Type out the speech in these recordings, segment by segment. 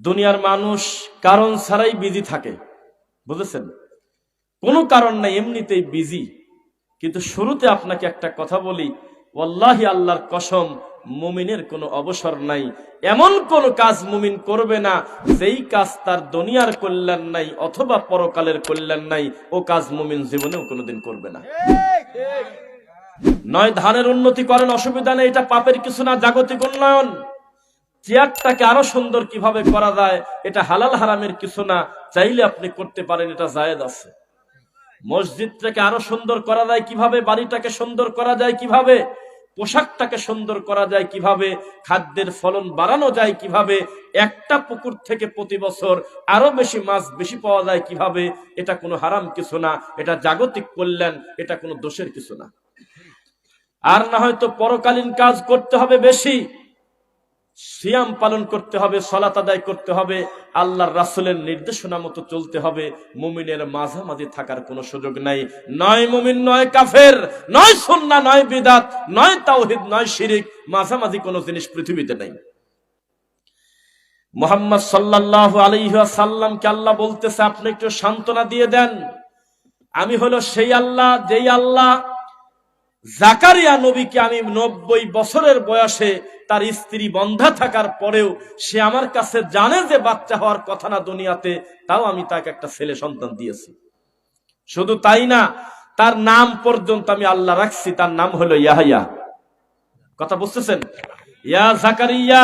দুনিয়ার মানুষ কারণ ছাড়াই বিজি থাকে। বুঝেছেন? কোনো কারণ নাই, এমনিতেই বিজি কিন্তু শুরুতে আপনাকে একটা কথা বলি, ওয়াল্লাহি আল্লাহর কসম, মুমিনের কোনো অবসর নাই। এমন কোন কাজ মুমিন করবে না, যেই কাজ তার দুনিয়ার কল্যাণ নাই, অথবা পরকালের কল্যাণ নাই, ও কাজ মুমিন জীবনেও কোনোদিন করবে না। নয়, ধানের উন্নতি করেন, অসুবিধা নেই, এটা পাপের কিছু না, জাগতিক উন্নয়ন। চেয়ারটাকে আরও সুন্দর কীভাবে করা যায়, এটা হালাল হারামের কিছু না, চাইলে আপনি করতে পারেন, এটা জায়েদ আছে। মসজিদটাকে আরও সুন্দর করা যায় কীভাবে, বাড়িটাকে সুন্দর করা যায় কীভাবে, পোশাকটাকে সুন্দর করা যায় কীভাবে, খাদ্যের ফলন বাড়ানো যায় কীভাবে, একটা পুকুর থেকে প্রতি বছর আরও বেশি মাছ বেশি পাওয়া যায় কীভাবে, এটা কোনো হারাম কিছু না, এটা জাগতিক কল্যাণ, এটা কোনো দোষের কিছু না। আর না হয়তো পরকালীন কাজ করতে হবে বেশি। সিয়াম পালন করতে হবে, সলাত আদায় করতে হবে, আল্লাহর রাসুলের নির্দেশনা মতো চলতে হবে, মুমিনের মাঝামাঝি থাকার কোনো সুযোগ নাই। নয় মুমিন, নয় কাফের, নয় সন্না নয় বিদাত, নয় তাওহিদ, নয় শিরিক, মাঝামাঝি কোনো জিনিস পৃথিবীতে নেই। মোহাম্মদ সাল্লাহ আলাইসাল্লামকে আল্লাহ বলতেছে, আপনি একটু সান্ত্বনা দিয়ে দেন। আমি হলো সেই আল্লাহ, যেই আল্লাহ জাকারিয়া নবীকে আমি নব্বই বছরের বয়সে তার স্ত্রী বন্ধা থাকার পরেও সে আমার কাছে জানে যে বাচ্চা হওয়ার কথা না দুনিয়াতে, তাও আমি তাকে একটা ছেলে সন্তান দিয়েছি। শুধু তাই না, তার নাম পর্যন্ত আমি আল্লাহ রাখছি, তার নাম হলো ইয়াহাইয়া কথা বুঝতেছেন? ইয়া জাকারিয়া,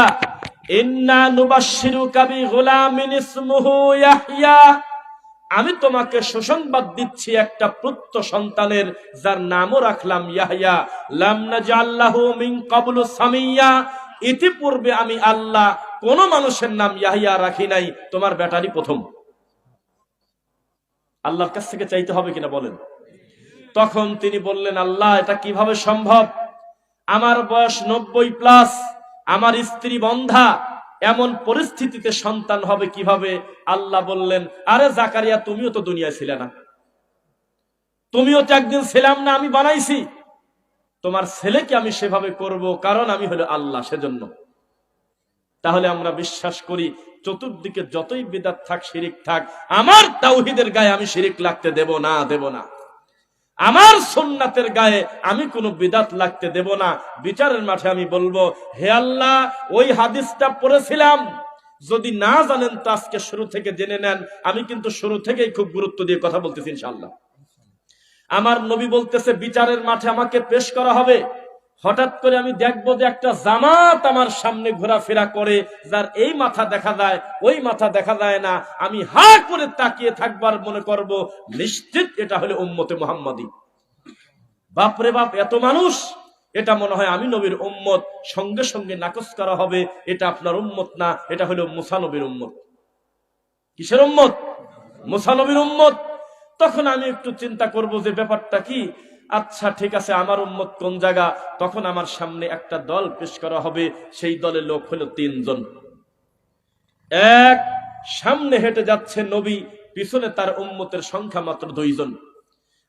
ইন্না নুবাশশিরুকা বিগুলামিন ইসমুহু ইয়াহইয়া আমি তোমাকে সুসংবাদ দিচ্ছি একটা পুত্র সন্তানের, যার নামও রাখলাম ইয়াহিয়া কাবলু ইতিপূর্বে আমি আল্লাহ কোন মানুষের নাম ইয়াহিয়া রাখি নাই, তোমার ব্যাটারি প্রথম। আল্লাহর কাছ থেকে চাইতে হবে কিনা বলেন? তখন তিনি বললেন, আল্লাহ, এটা কীভাবে সম্ভব? আমার বয়স নব্বই প্লাস, আমার স্ত্রী বন্ধা এমন পরিস্থিতিতে সন্তান হবে কীভাবে? আল্লাহ বললেন, আরে জাকারিয়া, তুমিও তো দুনিয়ায় ছিলে না। তুমিও তো একদিন ছিলাম না, আমি বানাইছি। তোমার ছেলেকে আমি সেভাবে করব, কারণ আমি হলো আল্লাহ, সেজন্য। তাহলে আমরা বিশ্বাস করি, চতুর্দিকে যতই বিদাত থাক, শিরিক থাক, আমার তাওহিদের গায়ে আমি শিরিক লাগতে দেব না দেব না। আমার সোননাথের গায়ে আমি কোনো বিদাত লাগতে দেব না। বিচারের মাঠে আমি বলব, হে আল্লাহ, ওই হাদিসটা পড়েছিলাম। যদি না জানেন, তো আজকে শুরু থেকে জেনে নেন। আমি কিন্তু শুরু থেকেই খুব গুরুত্ব দিয়ে কথা বলতেছি ইনশাল্লাহ আমার নবী বলতেছে, বিচারের মাঠে আমাকে পেশ করা হবে। হঠাৎ করে আমি দেখব যে একটা জামাত আমার সামনে ঘোরাফেরা করে, যার এই মাথা দেখা যায়, ওই মাথা দেখা যায় না। আমি হা করে তাকিয়ে থাকবার মনে করব, নিশ্চিত এটা হলো উম্মতে মোহাম্মদী। বাপরে বাপ, এত মানুষ, এটা মনে হয় আমি নবীর উম্মত, সঙ্গে সঙ্গে নাকচ করা হবে, এটা আপনার উম্মত না, এটা হলো মুসানবীর উম্মত। কিসের উম্মত? মুসানবীর উম্মত। তখন আমি একটু চিন্তা করব যে ব্যাপারটা কি আচ্ছা ঠিক আছে, আমার উম্মত কোন জায়গা? তখন আমার সামনে একটা দল পেশ করা হবে। সেই দলের লোক হলো তিনজন। এক, সামনে হেঁটে যাচ্ছে নবী, পিছনে তার উম্মতের সংখ্যা মাত্র দুইজন।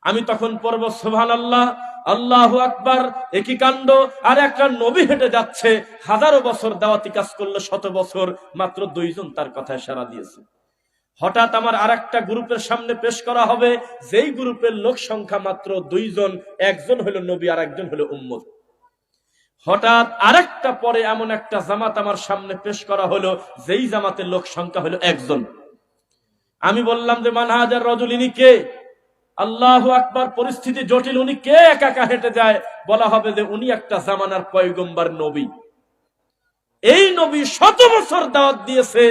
আমি তখন পড়ব সোহান আল্লাহ আল্লাহ আকবার, একই কাণ্ড, আর একটা নবী হেঁটে যাচ্ছে। হাজারো বছর দাওয়াতি কাজ করল, শত বছর, মাত্র দুইজন তার কথায় সারা দিয়েছে। হঠাৎ আমার আর একটা গ্রুপের সামনে পেশ করা হবে। যেই গ্রুপের লোক সংখ্যা মাত্র দুইজন, একজন হলো নবী আর একজন হলো উম্মত। হঠাৎ আরেকটা পরে এমন একটা জামাত আমার সামনে পেশ করা হলো, যেই জামাতের লোক সংখ্যা হলো একজন। আমি বললাম যে, মানহাজার রজলিনী কে? আল্লাহ আকবার, পরিস্থিতি জটিল, উনি কে? একা একা হেঁটে যায়। বলা হবে যে, উনি একটা জামানার পয়গম্বার নবী। এই নবী শত বছর দাওয়াত দিয়েছে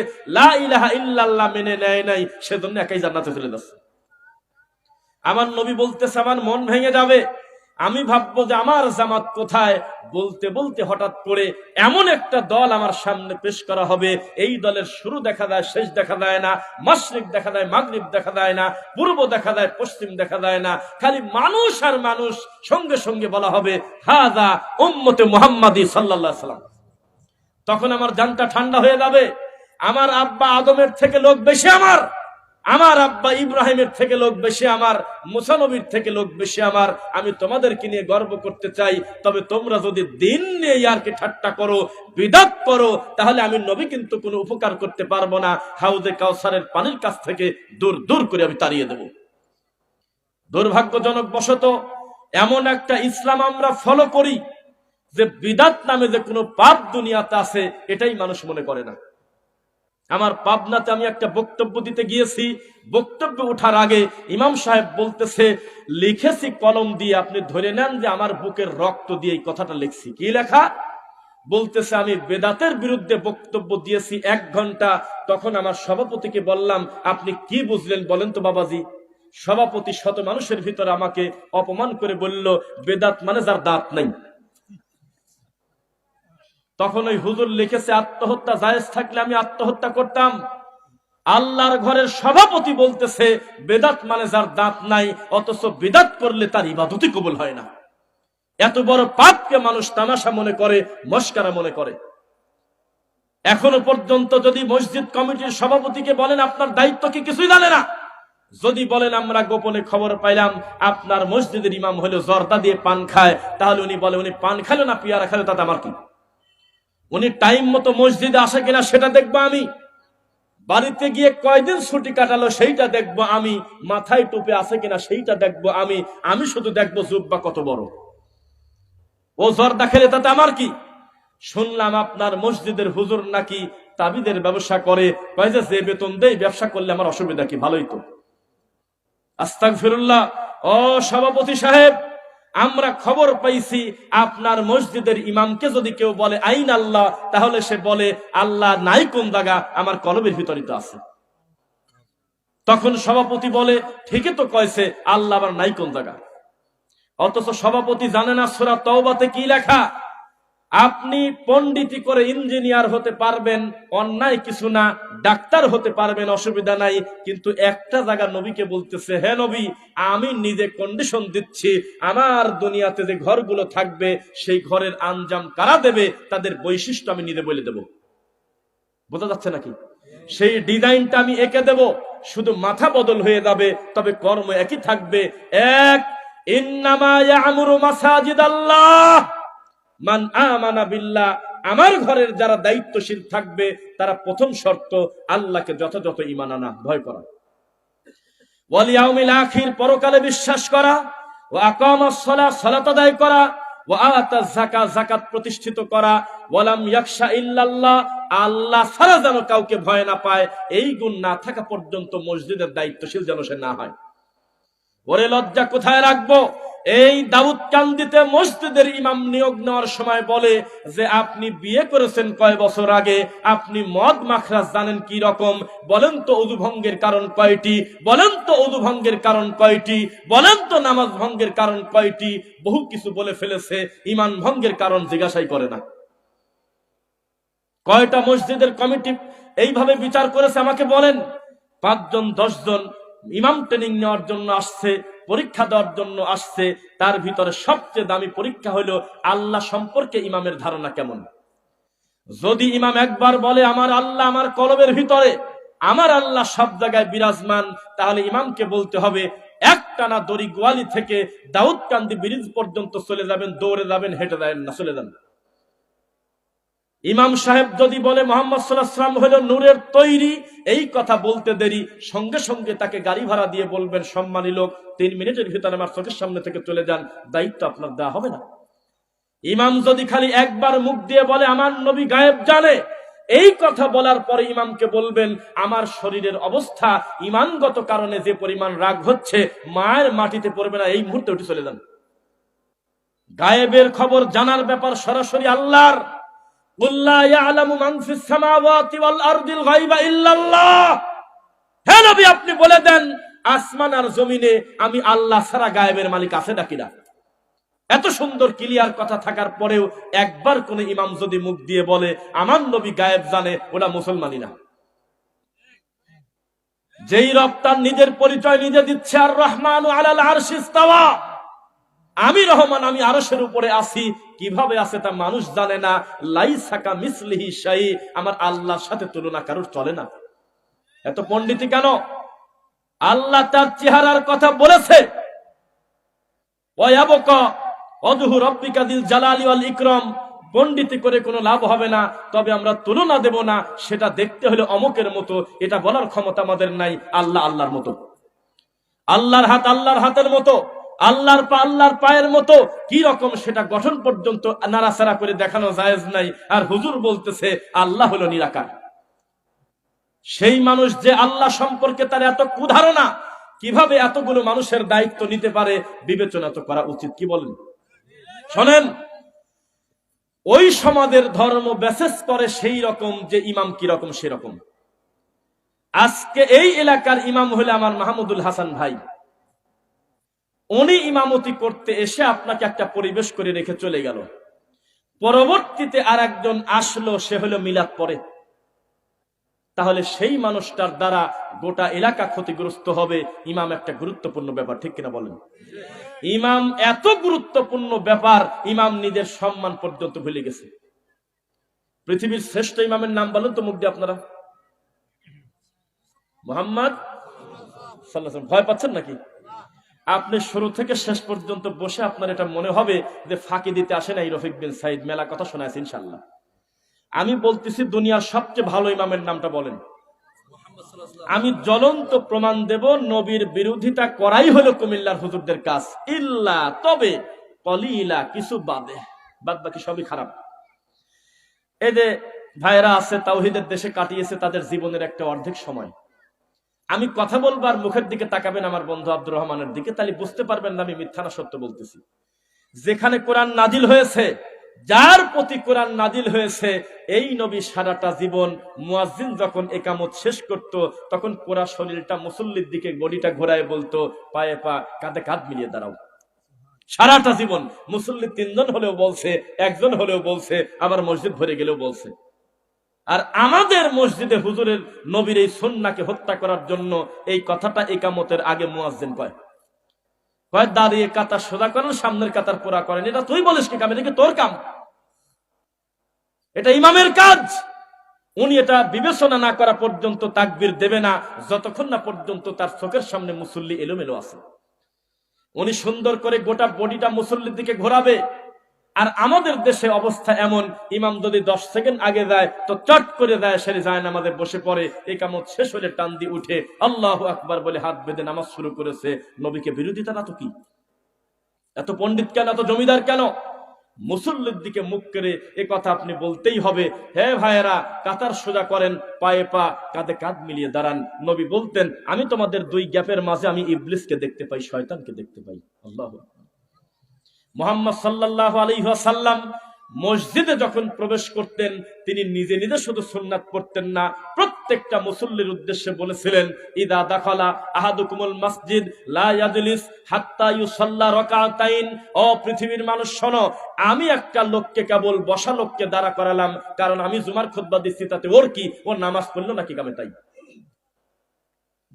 মেনে নেয় নাই, সেজন্য একাই জান্নাতে চলে যাচ্ছে। আমার নবী বলতেছে, আমার মন ভেঙে যাবে। আমি ভাববো যে আমার জামাত কোথায়? বলতে বলতে হঠাৎ করে এমন একটা দল আমার সামনে পেশ করা হবে। এই দলের শুরু দেখা যায়, শেষ দেখা যায় না। মাসরিক দেখা যায়, মাগরিব দেখা যায় না। পূর্ব দেখা যায়, পশ্চিম দেখা যায় না। খালি মানুষ আর মানুষ সঙ্গে সঙ্গে বলা হবে, হাদা উম্মতে মুহাম্মাদি সাল্লাল্লাহু আলাইহি সাল্লাম তখন আমার জানটা ঠান্ডা হয়ে যাবে। আমার আব্বা আদমের থেকে লোক বেশি আমার। আমার আব্বা ইব্রাহিমের থেকে লোক বেশি আমার। মুসানবীর থেকে লোক বেশি আমার। আমি তোমাদেরকে নিয়ে গর্ব করতে চাই। তবে তোমরা যদি দিন নিয়ে ইয়ারকে ঠাট্টা করো, বিদাত করো, তাহলে আমি নবী কিন্তু কোনো উপকার করতে পারব না। হাউজে কাউসারের পানির কাছ থেকে দূর দূর করে আমি তাড়িয়ে দেব। দুর্ভাগ্যজনক বশত এমন একটা ইসলাম আমরা ফলো করি। যে বিদাত নামে যে কোনো পাপ দুনিয়াতে আছে, এটাই মানুষ মনে করে না। আমার পাবনাতে আমি একটা বক্তব্য দিতে গিয়েছি। বক্তব্য ওঠার আগে ইমাম সাহেব বলতেছে, লিখেছি কলম দিয়ে আপনি ধরে নেন যে আমার বুকের রক্ত দিয়ে এই কথাটা লিখছি। কি লেখা? বলতেছে, আমি বেদাতের বিরুদ্ধে বক্তব্য দিয়েছি এক ঘণ্টা। তখন আমার সভাপতিকে বললাম, আপনি কি বুঝলেন বলেন তো বাবাজি। সভাপতি শত মানুষের ভিতরে আমাকে অপমান করে বলল, বেদাত মানে যার দাঁত নাই। তখন ওই হুজুর লিখেছে, আত্মহত্যা জায়েজ থাকলে আমি আত্মহত্যা করতাম। আল্লাহর ঘরের সভাপতি বলতেছে, বেদাত মানে যার দাঁত নাই, অথচ বেদাত করলে তার ইবাদতই কবুল হয় না। এত বড় পাপকে মানুষ তামাশা মনে করে, মস্কারা মনে করে। এখনও পর্যন্ত যদি মসজিদ কমিটির সভাপতিকে বলেন, আপনার দায়িত্ব কি কিছুই জানে না? যদি বলেন, আমরা গোপনে খবর পাইলাম, আপনার মসজিদের ইমাম হলো জর্দা দিয়ে পান খায়, তাহলে উনি বলে, উনি পান খেলো না, পিয়ারা খেলো তাতে আমার কি? উনি টাইম মতো মসজিদে আসে কিনা সেটা দেখব আমি। বাড়িতে গিয়ে কয়দিন ছুটি কাটালো সেইটা দেখব আমি। মাথায় টুপে আছে কিনা সেইটা দেখব আমি। আমি শুধু দেখব জুব্বা কত বড়। ও জর্দা খেলে তাতে আমার কি? শুনলাম আপনার মসজিদের হুজুর নাকি তাবিদের ব্যবসা করে। কয় যে যে বেতন দেয় ব্যবসা করলে আমার অসুবিধা কি? ভালোই তো। আস্তাক ফিরুল্লাহ ও সভাপতি সাহেব আমরা খবর পাইছি, আপনার মসজিদের ইমামকে যদি কেউ বলে, আইন আল্লাহ, তাহলে সে বলে, আল্লাহ নাই কোন দাগা আমার কলবের ভিতরে তো আছে। তখন সভাপতি বলে, ঠিকই তো কয়েছে আল্লাহ আবার নাই কোন দাগা অথচ সভাপতি জানে না সোরা তওবাতে কি লেখা। আপনি পণ্ডিতি করে ইঞ্জিনিয়ার হতে পারবেন, অন্যায় কিছু না, ডাক্তার হতে পারবেন, অসুবিধা নাই, কিন্তু একটা জায়গা নবীকে বলতেছে, হে নবী, আমি নিজে কন্ডিশন দিচ্ছি, আমার দুনিয়াতে যে ঘরগুলো থাকবে, সেই ঘরের আঞ্জাম কারা দেবে, তাদের বৈশিষ্ট্য আমি নিজে বলে দেব। বোঝা যাচ্ছে নাকি? সেই ডিজাইনটা আমি এঁকে দেব, শুধু মাথা বদল হয়ে যাবে, তবে কর্ম একই থাকবে। এক, ইন্নামা ইয়ামুরু মাসাজিদ আল্লাহ মান আমানা বিল্লাহ, আমার ঘরের যারা দায়িত্বশীল থাকবে, তারা প্রথম শর্ত আল্লাহকে যথাযথ ইমান আনা। ভয় করা। পরকালে বিশ্বাস করা। ও করা। ও প্রতিষ্ঠিত করা। ওয়ালাম ইয়াখশা ইল্লাল্লাহ, আল্লাহ ছাড়া যেন কাউকে ভয় না পায়, এই গুণ না থাকা পর্যন্ত মসজিদের দায়িত্বশীল যেন সে না হয়। ওরে লজ্জা কোথায় রাখব? এই দাউদ কান্দিতে মসজিদের ইমাম নিয়োগ নেওয়ার সময় বলে যে, আপনি বিয়ে করেছেন কয় বছর আগে? আপনি মদ মাখরাজ জানেন কি রকম? বলেন তো ভঙ্গের কারণ কয়টি? বলেন তো ভঙ্গের কারণ কয়টি? বলেন তো নামাজ ভঙ্গের কারণ কয়টি? বহু কিছু বলে ফেলেছে, ইমান ভঙ্গের কারণ জিজ্ঞাসাই করে না। কয়টা মসজিদের কমিটি এইভাবে বিচার করেছে আমাকে বলেন? পাঁচজন, দশজন ইমাম ট্রেনিং নেওয়ার জন্য আসছে। পরীক্ষা দেওয়ার জন্য আসছে, তার ভিতরে সবচেয়ে দামি পরীক্ষা হলো আল্লাহ সম্পর্কে ইমামের ধারণা কেমন? যদি ইমাম একবার বলে, আমার আল্লাহ আমার কলবের ভিতরে, আমার আল্লাহ সব জায়গায় বিরাজমান তাহলে ইমামকে বলতে হবে, একটানা দড়ি গোয়ালি থেকে দাউদকান্দি ব্রিজ পর্যন্ত চলে যাবেন, দৌড়ে যাবেন, হেঁটে যাবেন না, চলে যাবেন ইমাম সাহেব যদি বলে মোহাম্মদ সাল্লাহাম হলো নূরের তৈরি, এই কথা বলতে দেরি। সঙ্গে সঙ্গে তাকে গাড়ি ভাড়া দিয়ে বলবেন, সম্মানী লোক, তিন মিনিটের ভিতরে আমার চোখের সামনে থেকে চলে যান, দায়িত্ব আপনার দেওয়া হবে না। ইমাম যদি খালি একবার মুখ দিয়ে বলে, আমার নবী গায়েব জানে, এই কথা বলার পরে ইমামকে বলবেন, আমার শরীরের অবস্থা ইমানগত কারণে যে পরিমাণ রাগ হচ্ছে, মায়ের মাটিতে পড়বে না, এই মুহূর্তে উঠে চলে যান। গায়েবের খবর জানার ব্যাপার সরাসরি আল্লাহর। আপনি বলে দেন, আসমান আর জমিনে আমি আল্লাহ ছাড়া গায়েবের মালিক আছে নাকি না? এত সুন্দর ক্লিয়ার কথা থাকার পরেও একবার কোন ইমাম যদি মুখ দিয়ে বলে, আমার নবী গায়েব জানে ওটা মুসলমানই না। যেই রব নিজের পরিচয় নিজে দিচ্ছে, আর রহমান আলাল আর আরশিস্তাওয়া আমি রহমান, আমি আরশের উপরে আছি। কীভাবে আছে তা মানুষ জানে না। লাই সাকা মিসলিহি শাই, আমার আল্লাহর সাথে তুলনা কারোর চলে না। এত পণ্ডিতি কেন? আল্লাহ তার চেহারার কথা বলেছে। ইকরাম। পণ্ডিতি করে কোনো লাভ হবে না, তবে আমরা তুলনা দেব না। সেটা দেখতে হলে অমকের মতো, এটা বলার ক্ষমতা আমাদের নাই, আল্লাহ আল্লাহর মতো। আল্লাহর হাত আল্লাহর হাতের মতো। আল্লাহর পা আল্লাহর পায়ের মতো কি রকম সেটা গঠন পর্যন্ত নাড়াচাড়া করে দেখানো জায়েজ নাই। আর হুজুর বলতেছে, আল্লাহ হলো নিরাকার। সেই মানুষ যে আল্লাহ সম্পর্কে তার এত কুধারণা, কীভাবে এতগুলো মানুষের দায়িত্ব নিতে পারে, বিবেচনা তো করা উচিত, কি বলেন? শোনেন, ওই সমাজের ধর্ম বেসেস করে সেই রকম যে ইমাম কি রকম, সেরকম। আজকে এই এলাকার ইমাম হলে আমার মাহমুদুল হাসান ভাই। উনি ইমামতি করতে এসে আপনাকে একটা পরিবেশ করে রেখে চলে গেল। পরবর্তীতে আর একজন আসলো, সে হলো মিলাদ পরে। তাহলে সেই মানুষটার দ্বারা গোটা এলাকা ক্ষতিগ্রস্ত হবে, ইমাম একটা গুরুত্বপূর্ণ ব্যাপার, ঠিক কিনা বলেন? ইমাম এত গুরুত্বপূর্ণ ব্যাপার, ইমাম নিজের সম্মান পর্যন্ত ভুলে গেছে। পৃথিবীর শ্রেষ্ঠ ইমামের নাম বলেন তো মুখ দিয়ে আপনারা। মোহাম্মদ ভয় পাচ্ছেন নাকি? আপনি শুরু থেকে শেষ পর্যন্ত বসে আপনার এটা মনে হবে যে ফাঁকি দিতে আসে নাই রফিক বিন সাইদ। মেলা কথা শোনায় ইনশাল্লাহ আমি বলতেছি, দুনিয়ার সবচেয়ে ভালো ইমামের নামটা বলেন। আমি জ্বলন্ত প্রমাণ দেব, নবীর বিরোধিতা করাই হলো কুমিল্লার হুজুরদের কাজ। ইল্লা, তবে কলিলা, কিছু বাদে। বাদ বাকি সবই খারাপ। এদের ভাইরা আছে, তাওহিদের দেশে কাটিয়েছে তাদের জীবনের একটা অর্ধেক সময়। আমি কথা বলবার মুখের দিকে তাকাবেন আমার বন্ধু আব্দুর রহমানের দিকে, তাহলে বুঝতে পারবেন না আমি মিথ্যা না সত্য বলতেছি। যেখানে কোরআন নাজিল হয়েছে, যার প্রতি কোরআন নাজিল হয়েছে, এই নবী সারাটা জীবন মুয়াজ্জিন যখন একামত শেষ করত, তখন পুরা শরীরটা মুসল্লির দিকে গড়িটা ঘোরায় বলতো, পায়ে পা কাঁধে কাঁধ মিলিয়ে দাঁড়াও। সারাটা জীবন মুসল্লি তিনজন হলেও বলছে, একজন হলেও বলছে, আবার মসজিদ ভরে গেলেও বলছে। আর আমাদের মসজিদে হুজুরের নবীর এই সন্নাকে হত্যা করার জন্য এই কথাটা একামতের আগে মুয়াজ্জিন কয়। কয়, দাঁড়িয়ে কাতার সোজা করেন, সামনের কাতার পোড়া করেন। এটা তুই বলিস কি কাম? এটা তোর কাম? এটা ইমামের কাজ। উনি এটা বিবেচনা না করা পর্যন্ত তাকবির দেবে না। যতক্ষণ না পর্যন্ত তার চোখের সামনে মুসল্লি এলোমেলো আছে। উনি সুন্দর করে গোটা বডিটা মুসল্লির দিকে ঘোরাবে। আর আমাদের দেশে অবস্থা এমন, ইমাম যদি দশ সেকেন্ড আগে যায়, তো চট করে দেয় সেরে যায় আমাদের বসে পড়ে, এই কামত শেষ হলে টান দিয়ে উঠে, আল্লাহ আকবার বলে হাত বেঁধে নামাজ শুরু করেছে। নবীকে বিরোধিতা না তো কি? এত পণ্ডিত কেন, এত জমিদার কেন? মুসল্লির দিকে মুখ করে এ কথা আপনি বলতেই হবে। হে ভাইয়েরা, কাতার সোজা করেন, পায়ে পা, কাঁধে কাঁধ মিলিয়ে দাঁড়ান। নবী বলতেন, আমি তোমাদের দুই গ্যাপের মাঝে আমি ইবলিসকে দেখতে পাই, শয়তানকে দেখতে পাই। আল্লাহ মোহাম্মদ সাল্লাহ আলহাসাল্লাম মসজিদে যখন প্রবেশ করতেন, তিনি নিজে নিজে শুধু সুন্নাত পড়তেন না, প্রত্যেকটা মুসল্লির উদ্দেশ্যে বলেছিলেন, ইদা দাখালা আহাদুকুমুল মসজিদ, লা ইয়াজলিস হাত্তা ইউসাল্লা রাকাতাইন। ও পৃথিবীর মানুষ, শোনো, আমি একটা লোককে কেবল বসা লোককে দাঁড়া করালাম, কারণ আমি জুমার খুতবা দিচ্ছি, তাতে ওর কি? ও নামাজ পড়ল নাকি কামে তাই?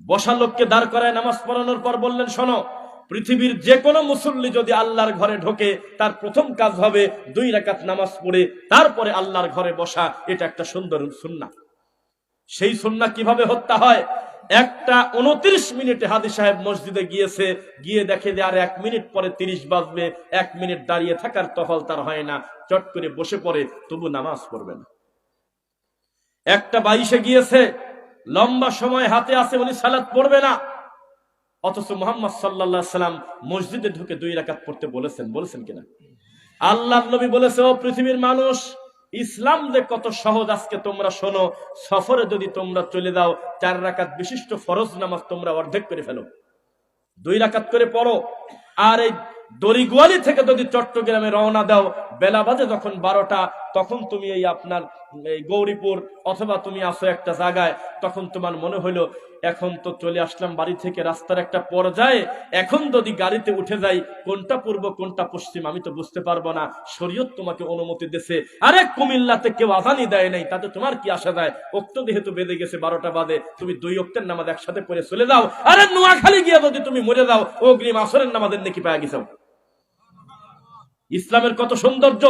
বসা লোককে দাঁড় করায় নামাজ পড়ানোর পর বললেন, শোনো পৃথিবীর যে কোনো মুসল্লি যদি আল্লাহর ঘরে ঢোকে, তার প্রথম কাজ হবে দুই রাকাত নামাজ পড়ে, তারপরে আল্লাহর ঘরে বসা। এটা একটা সুন্দর সুন্না সেই সুন্না কীভাবে হত্যা হয়? একটা উনত্রিশ মিনিটে হাদি সাহেব মসজিদে গিয়েছে, গিয়ে দেখে যে আর এক মিনিট পরে তিরিশ বাজবে, এক মিনিট দাঁড়িয়ে থাকার তফল তার হয় না। চট করে বসে পড়ে, তবু নামাজ পড়বে না। একটা বাইশে গিয়েছে, লম্বা সময় হাতে আছে উনি সালাত পড়বে না। অথচ মোহাম্মদ সাল্লাহ সাল্লাম মসজিদে ঢুকে দুই রাকাত পড়তে বলেছেন বলেছেন কিনা? আল্লাহ নবী বলেছে, ও পৃথিবীর মানুষ, ইসলাম যে কত সহজ, আজকে তোমরা শোনো, সফরে যদি তোমরা চলে যাও, চার রাকাত বিশিষ্ট ফরজ নামাজ তোমরা অর্ধেক করে ফেলো। দুই রাকাত করে পড়ো। আর এই দড়িগুয়ালি থেকে যদি চট্টগ্রামে রওনা দাও, বেলা বাজে যখন বারোটা, তখন তুমি এই আপনার এই গৌরীপুর অথবা তুমি আসো একটা জায়গায়, তখন তোমার মনে হইল এখন তো চলে আসলাম বাড়ি থেকে, রাস্তার একটা পর্যায়ে। এখন যদি গাড়িতে উঠে যাই, কোনটা পূর্ব, কোনটা পশ্চিম, আমি তো বুঝতে পারব না। শরীয়ত তোমাকে অনুমতি দিছে। আরে কুমিল্লাতে কেউ আজানি দেয় নাই, তাতে তোমার কি আসা যায়? অক্ত যেহেতু বেঁধে গেছে বারোটা বাদে তুমি দুই অক্টের নামাজ একসাথে পড়ে চলে যাও। আরে নোয়াখালী গিয়ে যদি তুমি মরে যাও, অগ্রিম আসরের নামাজের নাকি পাওয়া গেছো। ইসলামের কত সৌন্দর্য!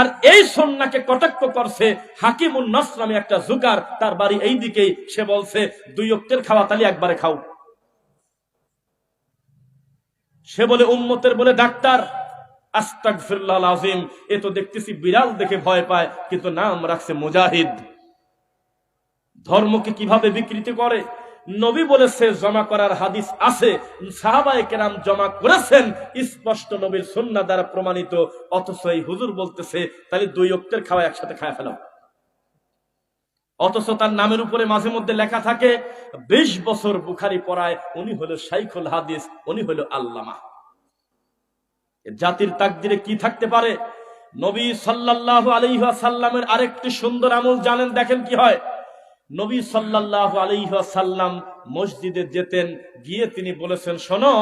আর এই সন্নাকে কটাক্ষ করছে হাকিমুল নস নামে একটা জুকার তার বাড়ি এই দিকেই সে বলছে, দুই অক্টের খাওয়া তালি একবারে খাও। সে বলে, উম্মতের বলে, ডাক্তার আস্তাকফিরুল্লাহ আজিম এ তো দেখতেছি বিড়াল দেখে ভয় পায়, কিন্তু নাম রাখছে মুজাহিদ। ধর্মকে কীভাবে বিকৃতি করে? নবী বলেছে, জমা করার হাদিস আছে। সাহাবায়ে কেরাম জমা করেছেন, স্পষ্ট নবীর সুন্নাহ দ্বারা প্রমাণিত। অথচ এই হুজুর বলতেছে, তাহলে দুই অক্টের খাওয়া একসাথে খায় ফেলাম অথচ তার নামের উপরে মাঝে মধ্যে লেখা থাকে, বিশ বছর বুখারি পড়ায় উনি হলো শাইখুল হাদিস, উনি হলো আল্লামা। জাতির তাকদিরে কি থাকতে পারে? নবী সাল্লাল্লাহু আলাইহি সাল্লামের আরেকটি সুন্দর আমল জানেন, দেখেন কি হয়। নবী আলাইহি সাল্লাম মসজিদে যেতেন, গিয়ে তিনি বলেছেন, শোনো,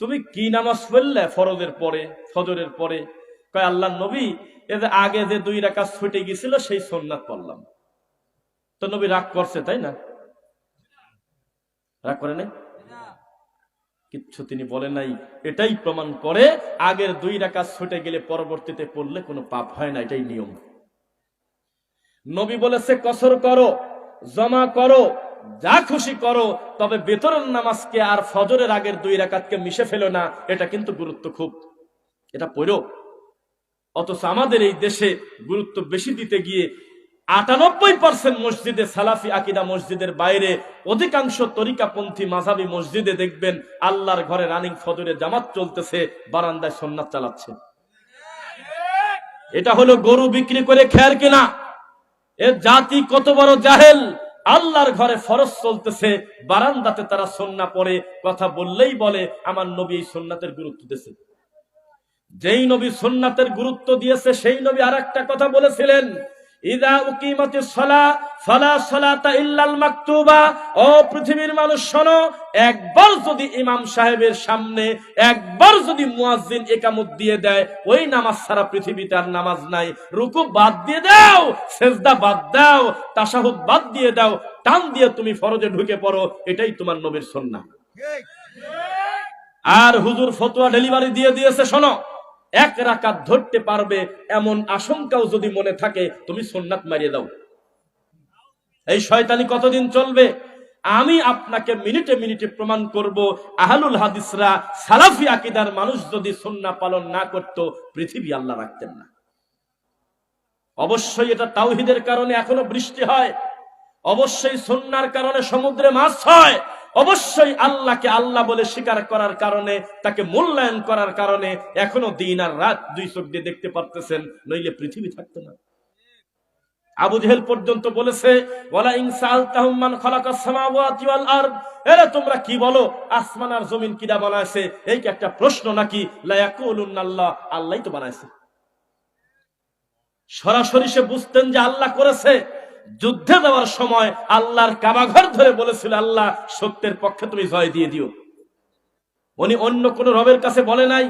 তুমি কি নামাজ পড়লে ফরজের পরে, ফজরের পরে? কয়, আল্লাহ নবী এদের আগে যে দুই রাকাত ছুটে গেছিল সেই সোননাথ পড়লাম। তো নবী রাগ করছে, তাই না? রাগ করে নাই? কিচ্ছু তিনি বলে নাই। এটাই প্রমাণ করে, আগের দুই রাকাত ছুটে গেলে পরবর্তীতে পড়লে কোনো পাপ হয় না, এটাই নিয়ম। নবী বলেছে, কসর করো, জমা করো, যা খুশি করো, তবে বেতরের নামাজকে আর ফজরের আগের দুই রাকাতকে মিশে ফেলো না, এটা কিন্তু গুরুত্ব খুব। এটা পড়ো। অথচ আমাদের এই দেশে গুরুত্ব বেশি দিতে গিয়ে আটানব্বই পার্সেন্ট মসজিদে সালাফি আকিদা মসজিদের বাইরে অধিকাংশ তরিকাপন্থী মাঝাবি মসজিদে দেখবেন আল্লাহর ঘরে রানিং ফজরে জামাত চলতেছে, বারান্দায় সন্ন্যাস চালাচ্ছে। এটা হলো গরু বিক্রি করে খেয়ার কিনা। এ জাতি কত বড় জাহেল। আল্লাহর ঘরে ফরস চলতেছে, বারান্দাতে তারা সন্না পড়ে, কথা বললেই বলে, আমার নবী এই সন্ন্যাতের গুরুত্ব দিয়েছে। যেই নবী সন্ন্যাতের গুরুত্ব দিয়েছে, সেই নবী আর কথা বলেছিলেন ইদা উকিমাতিস সালা ফালা সালাতা ইল্লাল মাকতুবা। ও পৃথিবীর মানুষ শোনো একবার যদি ইমাম সাহেবের সামনে একবার যদি মুয়াজ্জিন একামত দিয়ে দেয় ওই নামাজ ছাড়া পৃথিবীতে আর নামাজ নাই। রুকু বাদ দিয়ে দাও সেজদা বাদ দাও বাদ দিয়ে দাও টান দিয়ে তুমি ফরজে ঢুকে পড়ো এটাই তোমার নবীর সুন্নাহ। আর হুজুর ফতোয়া ডেলিভারি দিয়ে দিয়েছে শোনো। এক রাকাত ধরতে পারবে এমন আশঙ্কাও যদি মনে থাকে, তুমি সোননাথ মারিয়ে দাও। এই শয়তানি কতদিন চলবে? আমি আপনাকে মিনিটে মিনিটে প্রমাণ করব, আহলুল হাদিসরা সালাফি আকিদার মানুষ যদি সন্না পালন না করত, পৃথিবী আল্লাহ রাখতেন না। অবশ্যই এটা তাওহিদের কারণে এখনও বৃষ্টি হয়। অবশ্যই সন্ন্যার কারণে সমুদ্রে মাছ হয়। অবশ্যই আল্লাহকে আল্লাহ বলে স্বীকার করার কারণে, তাকে মূল্যায়ন করার কারণে এখনও দিন আর রাত দুই চোখ দিয়ে দেখতে পারতেছেন, নইলে পৃথিবী থাকতো না। আবু জেহেল পর্যন্ত বলেছে মান এরা তোমরা কি বলো? আসমান আর জমিন কিরা বানাইছে? এই কি একটা প্রশ্ন নাকি? লা ইয়াকুলুনাল্লাহ আল্লাহই তো বানাইছে। সরাসরি সে বুঝতেন যে আল্লাহ করেছে। যুদ্ধে দেওয়ার সময় আল্লাহর কামাঘর ধরে বলেছিল, আল্লাহ, সত্যের পক্ষে তুমি জয় দিয়ে দিও। উনি অন্য কোন রবের কাছে বলে নাই,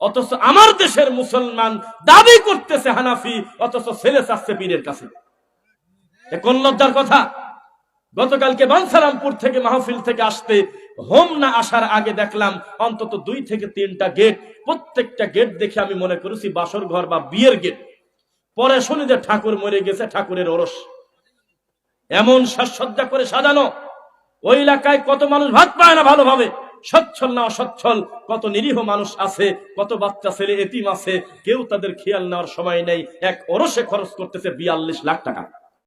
অথচ আমার দেশের মুসলমান দাবি করতেছে হানাফি, অথচ ছেলে চাচ্ছে পীরের কাছে। কোন লজ্জার কথা? গতকালকে বানসারামপুর থেকে মাহফিল থেকে আসতে হোম না আসার আগে দেখলাম, অন্তত দুই থেকে তিনটা গেট, প্রত্যেকটা গেট দেখে আমি মনে করেছি বাসর ঘর বা বিয়ের গেট। পরে শুনি যে ঠাকুর মরে গেছে, ঠাকুরের ওরস। এমন সাজসজ্জা করে সাজানো। ওই এলাকায় কত মানুষ ভাত পায় না ভালোভাবে। সচ্ছল না অসচ্ছল, কত নিরীহ মানুষ আছে, কত বাচ্চা, ছেলে, এতিম আছে। কেউ তাদের খেয়াল নেওয়ার সময় নেই। এক অরসে খরচ করতেছে বিয়াল্লিশ লাখ টাকা।